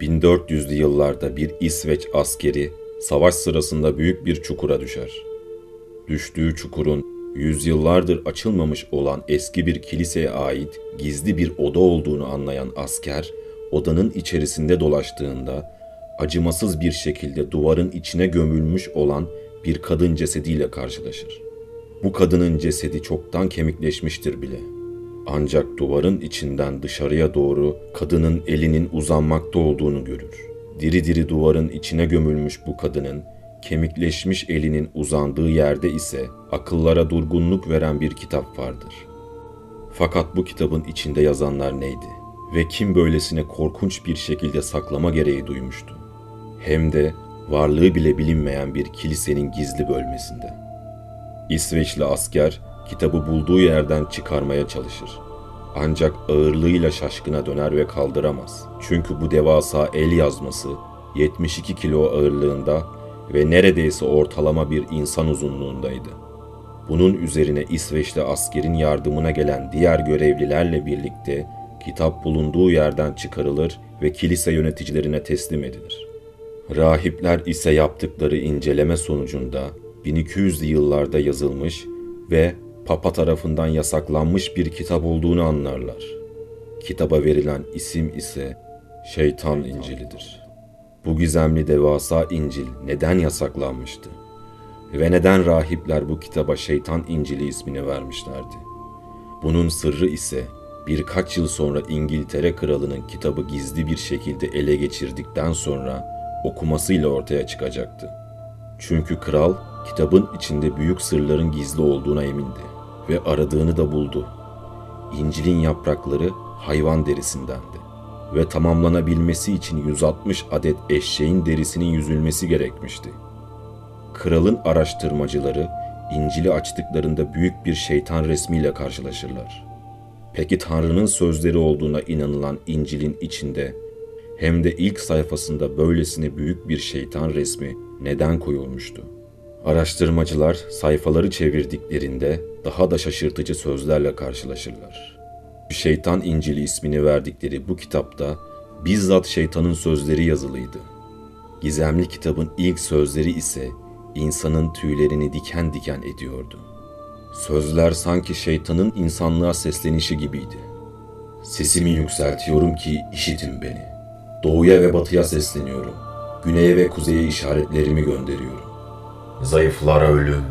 1400'lü yıllarda bir İsveç askeri savaş sırasında büyük bir çukura düşer. Düştüğü çukurun yüzyıllardır açılmamış olan eski bir kiliseye ait gizli bir oda olduğunu anlayan asker, odanın içerisinde dolaştığında acımasız bir şekilde duvarın içine gömülmüş olan bir kadın cesediyle karşılaşır. Bu kadının cesedi çoktan kemikleşmiştir bile. Ancak duvarın içinden dışarıya doğru kadının elinin uzanmakta olduğunu görür. Diri diri duvarın içine gömülmüş bu kadının kemikleşmiş elinin uzandığı yerde ise akıllara durgunluk veren bir kitap vardır. Fakat bu kitabın içinde yazanlar neydi? Ve kim böylesine korkunç bir şekilde saklama gereği duymuştu? Hem de varlığı bile bilinmeyen bir kilisenin gizli bölmesinde. İsveçli asker kitabı bulduğu yerden çıkarmaya çalışır. Ancak ağırlığıyla şaşkına döner ve kaldıramaz. Çünkü bu devasa el yazması 72 kilo ağırlığında ve neredeyse ortalama bir insan uzunluğundaydı. Bunun üzerine İsveçli askerin yardımına gelen diğer görevlilerle birlikte kitap bulunduğu yerden çıkarılır ve kilise yöneticilerine teslim edilir. Rahipler ise yaptıkları inceleme sonucunda 1200'lü yıllarda yazılmış ve Papa tarafından yasaklanmış bir kitap olduğunu anlarlar. Kitaba verilen isim ise Şeytan İncil'idir. Bu gizemli devasa İncil neden yasaklanmıştı? Ve neden rahipler bu kitaba Şeytan İncil'i ismini vermişlerdi? Bunun sırrı ise birkaç yıl sonra İngiltere kralının kitabı gizli bir şekilde ele geçirdikten sonra okumasıyla ortaya çıkacaktı. Çünkü kral kitabın içinde büyük sırların gizli olduğuna emindi ve aradığını da buldu. İncil'in yaprakları hayvan derisindendi ve tamamlanabilmesi için 160 adet eşeğin derisinin yüzülmesi gerekmişti. Kralın araştırmacıları İncil'i açtıklarında büyük bir şeytan resmiyle karşılaşırlar. Peki Tanrı'nın sözleri olduğuna inanılan İncil'in içinde hem de ilk sayfasında böylesine büyük bir şeytan resmi neden koyulmuştu? Araştırmacılar sayfaları çevirdiklerinde daha da şaşırtıcı sözlerle karşılaşırlar. Şeytan İncil'i ismini verdikleri bu kitapta bizzat şeytanın sözleri yazılıydı. Gizemli kitabın ilk sözleri ise insanın tüylerini diken diken ediyordu. Sözler sanki şeytanın insanlığa seslenişi gibiydi. Sesimi yükseltiyorum ki işitin beni. Doğuya ve batıya sesleniyorum. Güneye ve kuzeye işaretlerimi gönderiyorum. Zayıflara ölüm,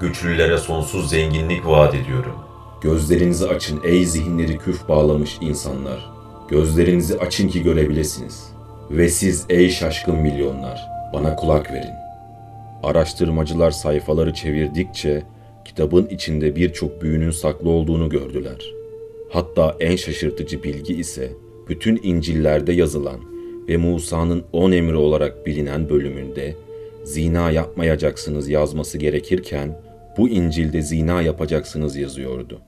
güçlülere sonsuz zenginlik vaat ediyorum. Gözlerinizi açın ey zihinleri küf bağlamış insanlar. Gözlerinizi açın ki görebilesiniz. Ve siz ey şaşkın milyonlar, bana kulak verin. Araştırmacılar sayfaları çevirdikçe kitabın içinde birçok büyünün saklı olduğunu gördüler. Hatta en şaşırtıcı bilgi ise bütün İncil'lerde yazılan ve Musa'nın on emri olarak bilinen bölümünde zina yapmayacaksınız yazması gerekirken bu İncil'de zina yapacaksınız yazıyordu.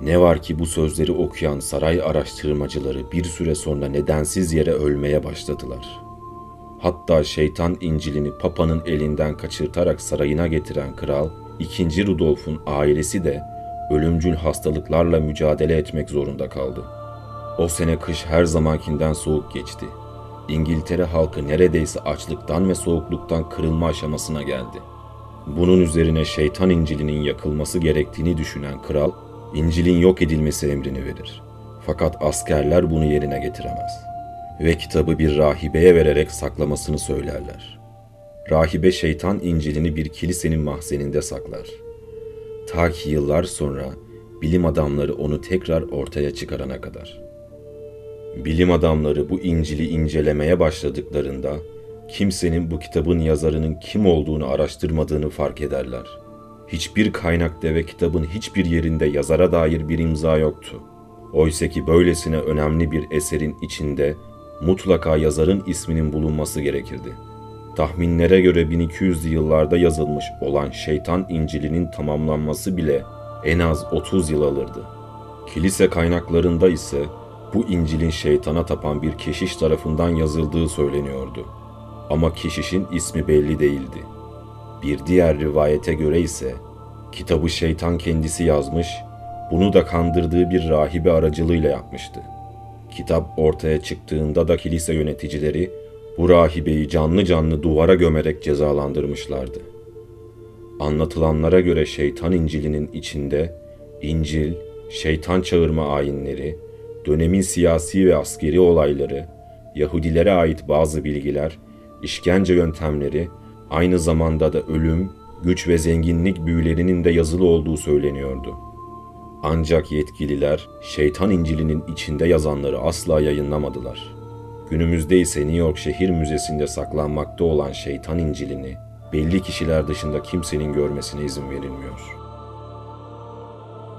Ne var ki bu sözleri okuyan saray araştırmacıları bir süre sonra nedensiz yere ölmeye başladılar. Hatta şeytan İncil'ini Papa'nın elinden kaçırtarak sarayına getiren kral 2. Rudolf'un ailesi de ölümcül hastalıklarla mücadele etmek zorunda kaldı. O sene kış her zamankinden soğuk geçti. İngiltere halkı neredeyse açlıktan ve soğukluktan kırılma aşamasına geldi. Bunun üzerine şeytan İncil'inin yakılması gerektiğini düşünen kral, İncil'in yok edilmesi emrini verir. Fakat askerler bunu yerine getiremez. Ve kitabı bir rahibeye vererek saklamasını söylerler. Rahibe şeytan İncil'ini bir kilisenin mahzeninde saklar. Ta ki yıllar sonra bilim adamları onu tekrar ortaya çıkarana kadar. Bilim adamları bu İncil'i incelemeye başladıklarında kimsenin bu kitabın yazarının kim olduğunu araştırmadığını fark ederler. Hiçbir kaynakta ve kitabın hiçbir yerinde yazara dair bir imza yoktu. Oysa ki böylesine önemli bir eserin içinde mutlaka yazarın isminin bulunması gerekirdi. Tahminlere göre 1200'lü yıllarda yazılmış olan Şeytan İncil'inin tamamlanması bile en az 30 yıl alırdı. Kilise kaynaklarında ise bu İncil'in şeytana tapan bir keşiş tarafından yazıldığı söyleniyordu. Ama keşişin ismi belli değildi. Bir diğer rivayete göre ise kitabı şeytan kendisi yazmış, bunu da kandırdığı bir rahibe aracılığıyla yapmıştı. Kitap ortaya çıktığında da kilise yöneticileri bu rahibeyi canlı canlı duvara gömerek cezalandırmışlardı. Anlatılanlara göre şeytan İncil'inin içinde İncil, şeytan çağırma ayinleri, dönemin siyasi ve askeri olayları, Yahudilere ait bazı bilgiler, işkence yöntemleri, aynı zamanda da ölüm, güç ve zenginlik büyülerinin de yazılı olduğu söyleniyordu. Ancak yetkililer şeytan İncil'inin içinde yazanları asla yayınlamadılar. Günümüzde ise New York Şehir Müzesi'nde saklanmakta olan şeytan İncil'ini belli kişiler dışında kimsenin görmesine izin verilmiyor.